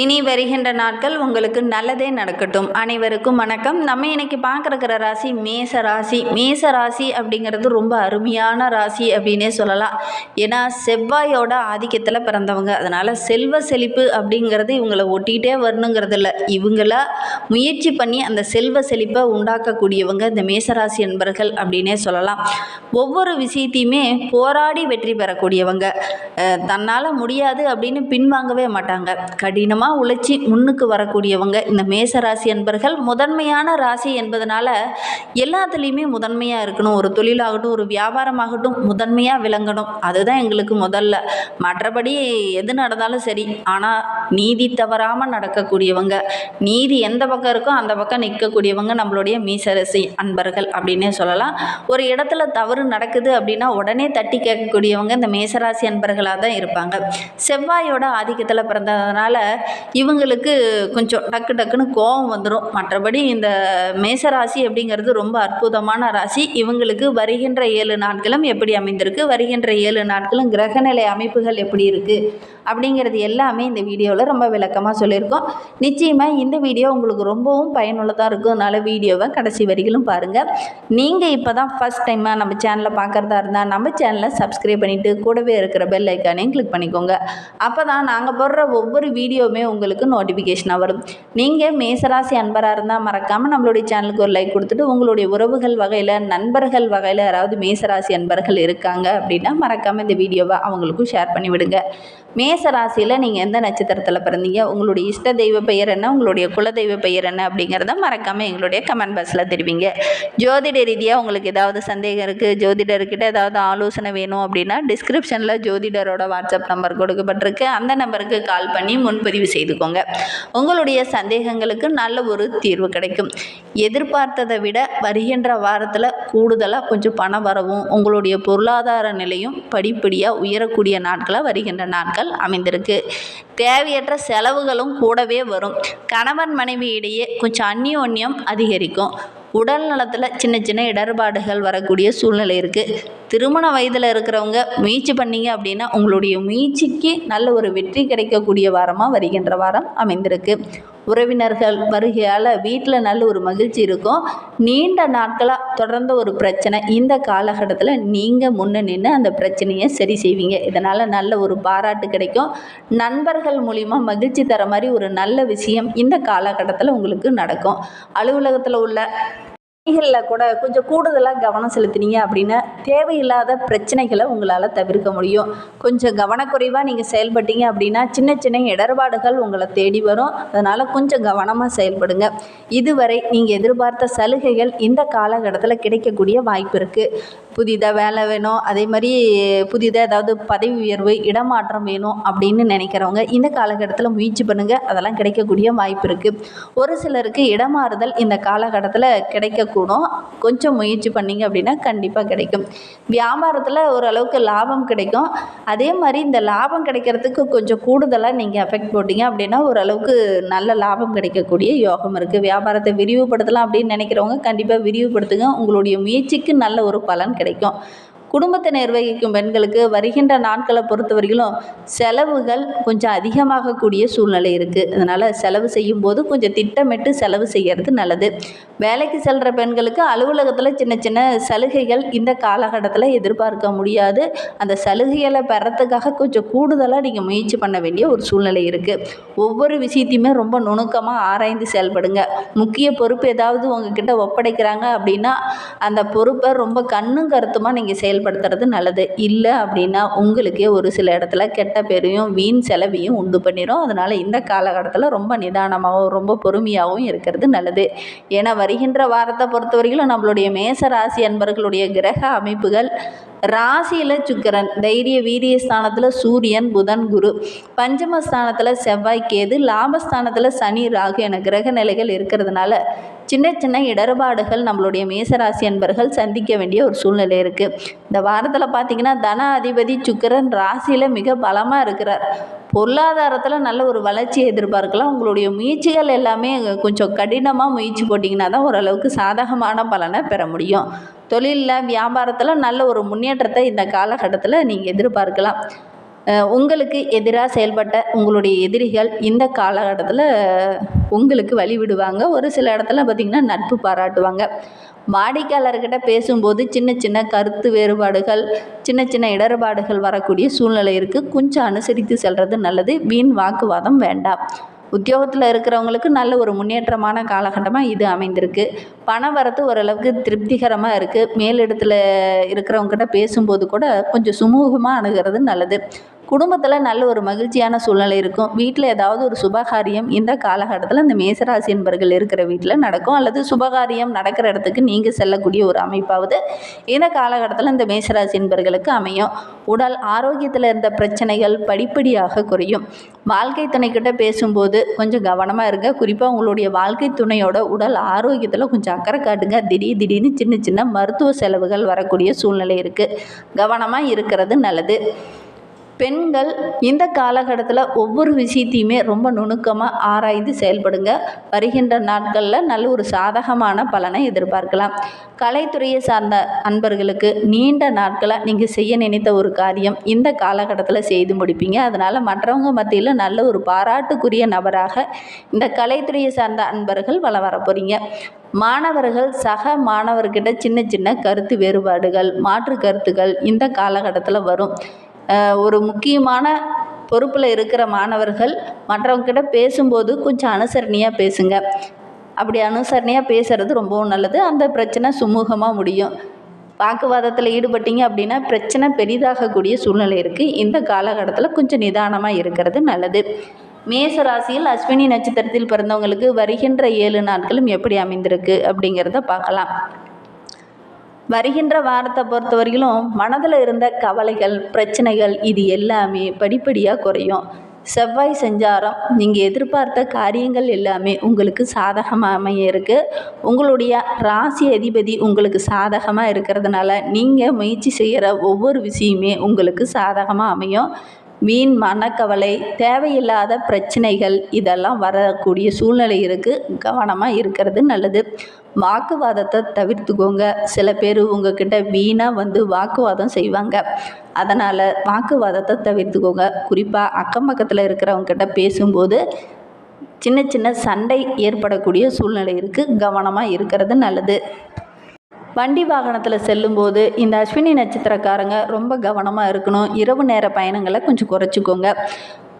இனி வருகின்ற நாட்கள் உங்களுக்கு நல்லதே நடக்கட்டும். அனைவருக்கும் வணக்கம். நம்ம இன்னைக்கு பார்க்குற ராசி மேச ராசி. மேச ராசி அப்படிங்கிறது ரொம்ப அருமையான ராசி அப்படின்னே சொல்லலாம். ஏன்னா செவ்வாயோட ஆதிக்கத்தில் பிறந்தவங்க. அதனால் செல்வ செழிப்பு அப்படிங்கிறது இவங்களை ஒட்டிகிட்டே வரணுங்கிறது இல்லை இவங்களா முயற்சி பண்ணி அந்த செல்வ செழிப்பை உண்டாக்கக்கூடியவங்க இந்த மேசராசி என்பர்கள் அப்படின்னே சொல்லலாம். ஒவ்வொரு விஷயத்தையுமே போராடி வெற்றி பெறக்கூடியவங்க. தன்னால் முடியாது அப்படின்னு பின்வாங்கவே மாட்டாங்க. கடினமாக உழைச்சி முன்னுக்கு வரக்கூடியவங்க இந்த மேச ராசி என்பர்கள் முதன்மையான ராசி என்பதனால எல்லாத்துலேயுமே முதன்மையாக இருக்கணும். ஒரு தொழிலாகட்டும் ஒரு வியாபாரமாகட்டும் முதன்மையாக விளங்கணும். அதுதான் எங்களுக்கு முதல்ல. மற்றபடி எது நடந்தாலும் சரி. ஆனால் நீதி தவறாமல் நடக்கக்கூடியவங்க நீதி எந்த பக்கம் இருக்கோ அந்த பக்கம் நிற்கக்கூடியவங்க நம்மளுடைய மீசரசி அன்பர்கள் அப்படின்னே சொல்லலாம். ஒரு இடத்துல தவறு நடக்குது அப்படின்னா உடனே தட்டி கேட்கக்கூடியவங்க இந்த மேசராசி அன்பர்களாக தான் இருப்பாங்க. செவ்வாயோட ஆதிக்கத்தில் பிறந்ததுனால இவங்களுக்கு கொஞ்சம் டக்கு டக்குன்னு கோபம் வந்துடும் மற்றபடி இந்த மேசராசி அப்படிங்கிறது ரொம்ப அற்புதமான ராசி. இவங்களுக்கு வருகின்ற ஏழு நாட்களும் எப்படி அமைந்திருக்கு? வருகின்ற ஏழு நாட்களும் கிரகநிலை அமைப்புகள் எப்படி இருக்குது அப்படிங்கிறது எல்லாமே இந்த வீடியோவில் ரொம்ப விளக்கமாக சொல்லியிருக்கோம். நிச்சயமாக இந்த வீடியோ உங்களுக்கு ரொம்பவும் பயனுள்ளதாக இருக்கும். அதனால் வீடியோவை கடைசி வரிகளும் பாருங்கள் நீங்கள் இப்போ தான் ஃபஸ்ட் டைமாக நம்ம சேனலை பார்க்குறதா இருந்தால் நம்ம சேனலை சப்ஸ்கிரைப் பண்ணிவிட்டு கூடவே இருக்கிற பெல் ஐக்கானையும் கிளிக் பண்ணிக்கோங்க. அப்போ தான் நாங்கள் போடுற ஒவ்வொரு வீடியோவுமே உங்களுக்கு நோட்டிஃபிகேஷனாக வரும். நீங்கள் மேசராசி அன்பராக இருந்தால் மறக்காமல் நம்மளுடைய சேனலுக்கு ஒரு லைக் கொடுத்துட்டு உங்களுடைய உறவுகள் வகையில் நண்பர்கள் வகையில் யாராவது மேசராசி அன்பர்கள் இருக்காங்க அப்படின்னா மறக்காமல் இந்த வீடியோவை அவங்களுக்கும் ஷேர் பண்ணி விடுங்க. மேச ராசியில் நீங்கள் எந்த நட்சத்திரத்தில் பிறந்தீங்க? உங்களுடைய இஷ்ட தெய்வ பெயர் என்ன? உங்களுடைய குலதெய்வ பெயர் என்ன? அப்படிங்கிறத மறக்காமல் எங்களுடைய கமெண்ட் பாக்ஸில் தெரிவிங்க. ஜோதிட ரீதியாக உங்களுக்கு ஏதாவது சந்தேகம் இருக்குது ஜோதிடர்கிட்ட ஏதாவது ஆலோசனை வேணும் அப்படின்னா டிஸ்கிரிப்ஷனில் ஜோதிடரோட வாட்ஸ்அப் நம்பர் கொடுக்கப்பட்டிருக்கு. அந்த நம்பருக்கு கால் பண்ணி முன்பதிவு செய்துக்கோங்க. உங்களுடைய சந்தேகங்களுக்கு நல்ல ஒரு தீர்வு கிடைக்கும். எதிர்பார்த்ததை விட வருகின்ற வாரத்தில் கூடுதலாக கொஞ்சம் பணம் வரவும் உங்களுடைய பொருளாதார நிலையும் படிப்படியாக உயரக்கூடிய நாட்களாக வருகின்ற நாட்கள் அமைந்திருக்கு. தேவையற்ற செலவுகளும் கூடவே வரும். கணவன் மனைவி இடையே கொஞ்சம் அந்யோன்யம் அதிகரிக்கும். உடல் நலத்தில் சின்ன சின்ன இடர்பாடுகள் வரக்கூடிய சூழ்நிலை இருக்குது திருமண வயதில் இருக்கிறவங்க முயற்சி பண்ணீங்க அப்படின்னா உங்களுடைய முயற்சிக்கு நல்ல ஒரு வெற்றி கிடைக்கக்கூடிய வாரமாக வருகின்ற வாரம் அமைந்திருக்கு. உறவினர்கள் வருகையால் வீட்டில் நல்ல ஒரு மகிழ்ச்சி இருக்கும். நீண்ட நாட்களாக தொடர்ந்த ஒரு பிரச்சனை. இந்த காலகட்டத்தில் நீங்கள் முன்ன நின்று அந்த பிரச்சனையை சரி செய்வீங்க. இதனால் நல்ல ஒரு பாராட்டு கிடைக்கும். நண்பர்கள் மூலிமா மகிழ்ச்சி தர மாதிரி ஒரு நல்ல விஷயம் இந்த காலகட்டத்தில் உங்களுக்கு நடக்கும். அலுவலகத்தில் உள்ள பணிகளில் கூட கொஞ்சம் கூடுதலாக கவனம் செலுத்தினீங்க அப்படின்னா தேவையில்லாத பிரச்சனைகளை உங்களால் தவிர்க்க முடியும். கொஞ்சம் கவனக்குறைவாக நீங்கள் செயல்பட்டீங்க அப்படின்னா சின்ன சின்ன இடர்பாடுகள் உங்களை தேடி வரும். அதனால் கொஞ்சம் கவனமாக செயல்படுங்க. இதுவரை நீங்கள் எதிர்பார்த்த சலுகைகள் இந்த காலகட்டத்தில் கிடைக்கக்கூடிய வாய்ப்பு இருக்குது புதிதாக வேலை வேணும். அதே மாதிரி புதிதாக ஏதாவது பதவி உயர்வு இடமாற்றம் வேணும் அப்படின்னு நினைக்கிறவங்க இந்த காலகட்டத்தில் முயற்சி பண்ணுங்கள் அதெல்லாம் கிடைக்கக்கூடிய வாய்ப்பு இருக்குது ஒரு சிலருக்கு இடமாறுதல் இந்த காலகட்டத்தில் கிடைக்க கூடும். கொஞ்சம் முயற்சி பண்ணீங்க அப்படின்னா கண்டிப்பாக கிடைக்கும். வியாபாரத்தில் ஓரளவுக்கு லாபம் கிடைக்கும். அதே மாதிரி இந்த லாபம் கிடைக்கிறதுக்கு கொஞ்சம் கூடுதலாக நீங்கள் எஃபெக்ட் போட்டிங்க அப்படின்னா ஓரளவுக்கு நல்ல லாபம் கிடைக்கக்கூடிய யோகம் இருக்குது வியாபாரத்தை விரிவுபடுத்தலாம் அப்படின்னு நினைக்கிறவங்க கண்டிப்பாக விரிவுபடுத்துங்க. உங்களுடைய முயற்சிக்கு நல்ல ஒரு பலன் கிடைக்கும். குடும்பத்தை நிர்வகிக்கும் பெண்களுக்கு வருகின்ற நாட்களை பொறுத்தவரையிலும் செலவுகள் கொஞ்சம் அதிகமாகக்கூடிய சூழ்நிலை இருக்குது அதனால் செலவு செய்யும் போது கொஞ்சம் திட்டமிட்டு செலவு செய்கிறது நல்லது. வேலைக்கு செல்கிற பெண்களுக்கு அலுவலகத்தில் சின்ன சின்ன சலுகைகள் இந்த காலகட்டத்தில் எதிர்பார்க்க முடியாது. அந்த சலுகைகளை பெறத்துக்காக கொஞ்சம் கூடுதலாக நீங்கள் முயற்சி பண்ண வேண்டிய ஒரு சூழ்நிலை இருக்குது ஒவ்வொரு விஷயத்தையுமே ரொம்ப நுணுக்கமாக ஆராய்ந்து செயல்படுங்க. முக்கிய பொறுப்பு ஏதாவது உங்ககிட்ட ஒப்படைக்கிறாங்க அப்படின்னா அந்த பொறுப்பை ரொம்ப கண்ணும் கருத்துமாக நீங்கள் செயல் செயல்படுத்துறது நல்லது. இல்லை அப்படின்னா உங்களுக்கே ஒரு சில இடத்துல கெட்ட பேரையும் வீண் செலவையும் உண்டு பண்ணிடும் அதனால் இந்த காலகட்டத்தில் ரொம்ப நிதானமாகவும் ரொம்ப பொறுமையாகவும் இருக்கிறது நல்லது. ஏன்னா வருகின்ற வாரத்தை பொறுத்த வரைக்கும் நம்மளுடைய மேச ராசி அன்பர்களுடைய கிரக அமைப்புகள் ராசியில் சுக்கிரன் தைரிய வீரிய ஸ்தானத்தில் சூரியன் புதன் குரு. பஞ்சமஸ்தானத்தில் செவ்வாய் கேது லாபஸ்தானத்தில் சனி ராகு என கிரக நிலைகள் இருக்கிறதுனால சின்ன சின்ன இடர்பாடுகள் நம்மளுடைய மேசராசி அன்பர்கள் சந்திக்க வேண்டிய ஒரு சூழ்நிலை இருக்குது இந்த வாரத்தில் பார்த்திங்கன்னா தன அதிபதி சுக்கிரன் ராசியில் மிக பலமாக இருக்கிறார். பொருளாதாரத்தில் நல்ல ஒரு வளர்ச்சியை எதிர்பார்க்கலாம். உங்களுடைய முயற்சிகள் எல்லாமே கொஞ்சம் கடினமாக முயற்சி போட்டிங்கன்னா தான் ஓரளவுக்கு சாதகமான பலனை பெற முடியும். தொழிலில் வியாபாரத்தில் நல்ல ஒரு முன்னேற்றத்தை இந்த காலகட்டத்தில் நீங்கள் எதிர்பார்க்கலாம். உங்களுக்கு எதிராக செயல்பட்ட உங்களுடைய எதிரிகள் இந்த காலகட்டத்தில் உங்களுக்கு வழி விடுவாங்க ஒரு சில இடத்துல பார்த்திங்கன்னா நட்பு பாராட்டுவாங்க. வாடிக்கையாளர்கிட்ட பேசும்போது சின்ன சின்ன கருத்து வேறுபாடுகள் சின்ன சின்ன இடர்பாடுகள் வரக்கூடிய சூழ்நிலை இருக்குது கொஞ்சம் அனுசரித்து செல்வது நல்லது. வீண் வாக்குவாதம் வேண்டாம். உத்தியோகத்தில் இருக்கிறவங்களுக்கு நல்ல ஒரு முன்னேற்றமான காலகட்டமாக இது அமைந்திருக்கு. பண வரத்து ஓரளவுக்கு திருப்திகரமாக இருக்குது மேலிடத்தில் இருக்கிறவங்ககிட்ட பேசும்போது கூட கொஞ்சம் சுமூகமாக அணுகிறது நல்லது. குடும்பத்தில் நல்ல ஒரு மகிழ்ச்சியான சூழ்நிலை இருக்கும். வீட்டில் ஏதாவது ஒரு சுபகாரியம் இந்த காலகட்டத்தில் இந்த மேசராசி என்பர்கள் இருக்கிற வீட்டில் நடக்கும். அல்லது சுபகாரியம் நடக்கிற இடத்துக்கு நீங்கள் செல்லக்கூடிய ஒரு அமைப்பாவது இந்த காலகட்டத்தில் இந்த மேசராசி என்பர்களுக்கு அமையும். உடல் ஆரோக்கியத்தில் இருந்த பிரச்சனைகள் படிப்படியாக குறையும். வாழ்க்கை துணைக்கிட்ட பேசும்போது கொஞ்சம் கவனமாக இருங்க. குறிப்பாக உங்களுடைய வாழ்க்கை துணையோட உடல் ஆரோக்கியத்தில் கொஞ்சம் அக்கறை காட்டுங்க. திடீர் திடீர்னு சின்ன சின்ன மருத்துவ செலவுகள் வரக்கூடிய சூழ்நிலை இருக்குது கவனமாக இருக்கிறது நல்லது. பெண்கள் இந்த காலகட்டத்தில் ஒவ்வொரு விஷயத்தையுமே ரொம்ப நுணுக்கமாக ஆராய்ந்து செயல்படுங்க. வருகின்ற நாட்களில் நல்ல ஒரு சாதகமான பலனை எதிர்பார்க்கலாம். கலைத்துறையை சார்ந்த அன்பர்களுக்கு நீண்ட நாட்களாக நீங்கள் செய்ய நினைத்த ஒரு காரியம் இந்த காலகட்டத்தில் செய்து முடிப்பீங்க. அதனால் மற்றவங்க மத்தியில் நல்ல ஒரு பாராட்டுக்குரிய நபராக இந்த கலைத்துறையை சார்ந்த அன்பர்கள் வள வர போகிறீங்க மாணவர்கள் சக மாணவர்கிட்ட சின்ன சின்ன கருத்து வேறுபாடுகள் மாற்று கருத்துக்கள் இந்த காலகட்டத்தில் வரும். ஒரு முக்கியமான பொறுப்பில் இருக்கிற மாணவர்கள் மற்றவங்கக்கிட்ட பேசும்போது கொஞ்சம் அனுசரணையாக பேசுங்க. அப்படி அனுசரணையாக பேசுகிறது ரொம்பவும் நல்லது. அந்த பிரச்சனை சுமூகமாக முடியும். வாக்குவாதத்தில் ஈடுபட்டீங்க அப்படின்னா பிரச்சனை பெரிதாகக்கூடிய சூழ்நிலை இருக்குது இந்த காலகட்டத்தில் கொஞ்சம் நிதானமாக இருக்கிறது நல்லது. மேச ராசியில் அஸ்வினி நட்சத்திரத்தில் பிறந்தவங்களுக்கு வருகின்ற ஏழு நாட்களும் எப்படி அமைந்திருக்கு அப்படிங்கிறத பார்க்கலாம். வருகின்ற வாரத்தை பொறுத்த வரையிலும் மனதில் இருந்த கவலைகள் பிரச்சனைகள் இது எல்லாமே படிப்படியாக குறையும். செவ்வாய் செஞ்சாரம் நீங்கள் எதிர்பார்த்த காரியங்கள் எல்லாமே உங்களுக்கு சாதகமாக அமைய இருக்குது உங்களுடைய ராசி அதிபதி உங்களுக்கு சாதகமாக இருக்கிறதுனால நீங்கள் முயற்சி செய்கிற ஒவ்வொரு விஷயமே உங்களுக்கு சாதகமாக அமையும். வீண் மனக்கவலை தேவையில்லாத பிரச்சனைகள் இதெல்லாம் வரக்கூடிய சூழ்நிலை இருக்குது கவனமாக இருக்கிறது நல்லது. வாக்குவாதத்தை தவிர்த்துக்கோங்க. சில பேர் உங்ககிட்ட வீணாக வந்து வாக்குவாதம் செய்வாங்க. அதனால் வாக்குவாதத்தை தவிர்த்துக்கோங்க. குறிப்பாக அக்கம் பக்கத்தில் இருக்கிறவங்ககிட்ட பேசும்போது சின்ன சின்ன சண்டை ஏற்படக்கூடிய சூழ்நிலை இருக்குது கவனமாக இருக்கிறது நல்லது. வண்டி வாகனத்தில் செல்லும்போது இந்த அஸ்வினி நட்சத்திரக்காரங்க ரொம்ப கவனமாக இருக்கணும். இரவு நேர பயணங்களை கொஞ்சம் குறைச்சிக்கோங்க.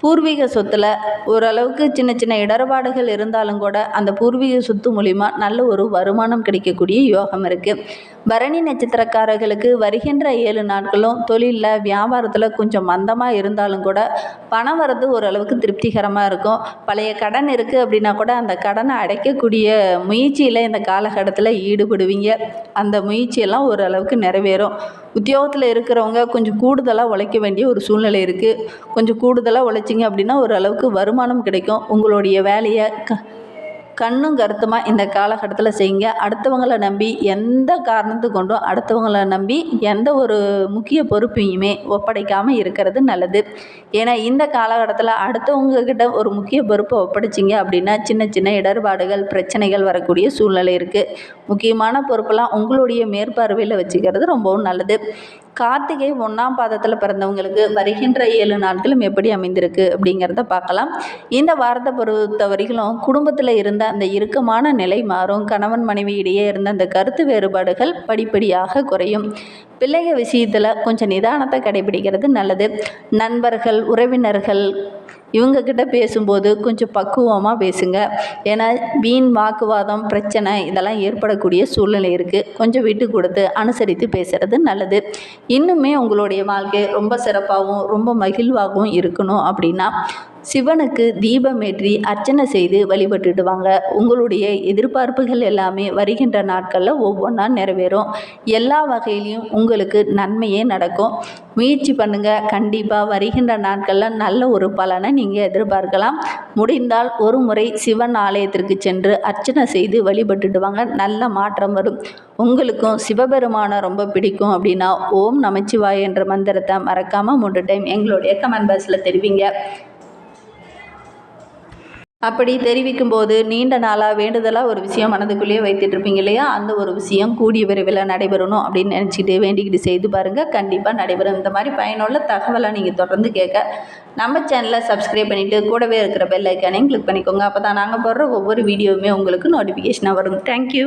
பூர்வீக சொத்தில் ஓரளவுக்கு சின்ன சின்ன இடர்பாடுகள் இருந்தாலும் கூட அந்த பூர்வீக சொத்து மூலிமா நல்ல ஒரு வருமானம் கிடைக்கக்கூடிய யோகம் இருக்குது பரணி நட்சத்திரக்காரர்களுக்கு வருகின்ற ஏழு நாட்களும் தொழிலில் வியாபாரத்தில் கொஞ்சம் மந்தமாக இருந்தாலும் கூட பணம் வரது ஓரளவுக்கு திருப்திகரமாக இருக்கும். பழைய கடன் இருக்குது அப்படின்னா கூட அந்த கடனை அடைக்கக்கூடிய முயற்சியில் இந்த காலகட்டத்தில் ஈடுபடுவீங்க. அந்த முயற்சியெல்லாம் ஓரளவுக்கு நிறைவேறும். உத்தியோகத்தில் இருக்கிறவங்க கொஞ்சம் கூடுதலாக உழைக்க வேண்டிய ஒரு சூழ்நிலை இருக்குது கொஞ்சம் கூடுதலாக உழைச்சிங்க அப்படின்னா ஓரளவுக்கு வருமானம் கிடைக்கும். உங்களுடைய வேலையை க கண்ணும் கருத்துமாக இந்த காலகட்டத்தில் செய்யுங்க. அடுத்தவங்களை நம்பி எந்த காரணத்து கொண்டும் அடுத்தவங்களை நம்பி எந்த ஒரு முக்கிய பொறுப்பையுமே ஒப்படைக்காமல் இருக்கிறது நல்லது. ஏன்னா இந்த காலகட்டத்தில் அடுத்தவங்கக்கிட்ட ஒரு முக்கிய பொறுப்பை ஒப்படைச்சிங்க அப்படின்னா சின்ன சின்ன இடர்பாடுகள் பிரச்சனைகள் வரக்கூடிய சூழ்நிலை இருக்குது முக்கியமான பொறுப்பெல்லாம் உங்களுடைய மேற்பார்வையில் வச்சுக்கிறது ரொம்பவும் நல்லது. கார்த்திகை ஒன்றாம் பாதத்தில் பிறந்தவங்களுக்கு வருகின்ற ஏழு நாட்களும் எப்படி அமைந்திருக்கு அப்படிங்கிறத பார்க்கலாம். இந்த வாரத்தை பொறுத்த வரைக்கும் குடும்பத்தில் இருந்த அந்த இறுக்கமான நிலை மாறும். கணவன் மனைவி இடையே இருந்த அந்த கருத்து வேறுபாடுகள் படிப்படியாக குறையும். பிள்ளைகள் விஷயத்தில் கொஞ்சம் நிதானத்தை கடைபிடிக்கிறது நல்லது. நண்பர்கள் உறவினர்கள் இவங்கக்கிட்ட பேசும்போது கொஞ்சம் பக்குவமாக பேசுங்க. ஏன்னா வீண் வாக்குவாதம் பிரச்சனை இதெல்லாம் ஏற்படக்கூடிய சூழ்நிலை இருக்குது கொஞ்சம் விட்டு கொடுத்து அனுசரித்து பேசுகிறது நல்லது. இன்னுமே உங்களுடைய வாழ்க்கை ரொம்ப சிறப்பாகவும் ரொம்ப மகிழ்வாகவும் இருக்கணும் அப்படின்னா சிவனுக்கு தீபமேற்றி அர்ச்சனை செய்து வழிபட்டுடுவாங்க. உங்களுடைய எதிர்பார்ப்புகள் எல்லாமே வருகின்ற நாட்களில் ஒவ்வொன்றா நிறைவேறும். எல்லா வகையிலையும் உங்களுக்கு நன்மையே நடக்கும். முயற்சி பண்ணுங்கள் கண்டிப்பாக வருகின்ற நாட்களில் நல்ல ஒரு பலனை நீங்கள் எதிர்பார்க்கலாம். முடிந்தால் ஒரு முறை சிவன் ஆலயத்திற்கு சென்று அர்ச்சனை செய்து வழிபட்டுடுவாங்க. நல்ல மாற்றம் வரும். உங்களுக்கும் சிவபெருமானை ரொம்ப பிடிக்கும் அப்படின்னா ஓம் நமச்சிவாய் என்ற மந்திரத்தை மறக்காமல் மூன்று டைம் எங்களுடைய கமெண்ட் பாக்ஸில் தெரிவிங்க. அப்படி தெரிவிக்கும் போது நீண்ட நாளாக வேண்டுதலாக ஒரு விஷயம் மனதுக்குள்ளேயே வைத்துட்டு இருப்பீங்க இல்லையா? அந்த ஒரு விஷயம் கூடிய விரைவில் நடைபெறணும் அப்படின்னு நினச்சிட்டு வேண்டிக்கிட்டு செய்து பாருங்கள் கண்டிப்பாக நடைபெறும். இந்த மாதிரி பயனுள்ள தகவலை நீங்கள் தொடர்ந்து கேட்க நம்ம சேனலை சப்ஸ்கிரைப் பண்ணிவிட்டு கூடவே இருக்கிற பெல் ஐக்கானையும் கிளிக் பண்ணிக்கோங்க. அப்போ தான் நாங்கள் போடுற ஒவ்வொரு வீடியோவுமே உங்களுக்கு நோட்டிஃபிகேஷனாக வரும். தேங்க்யூ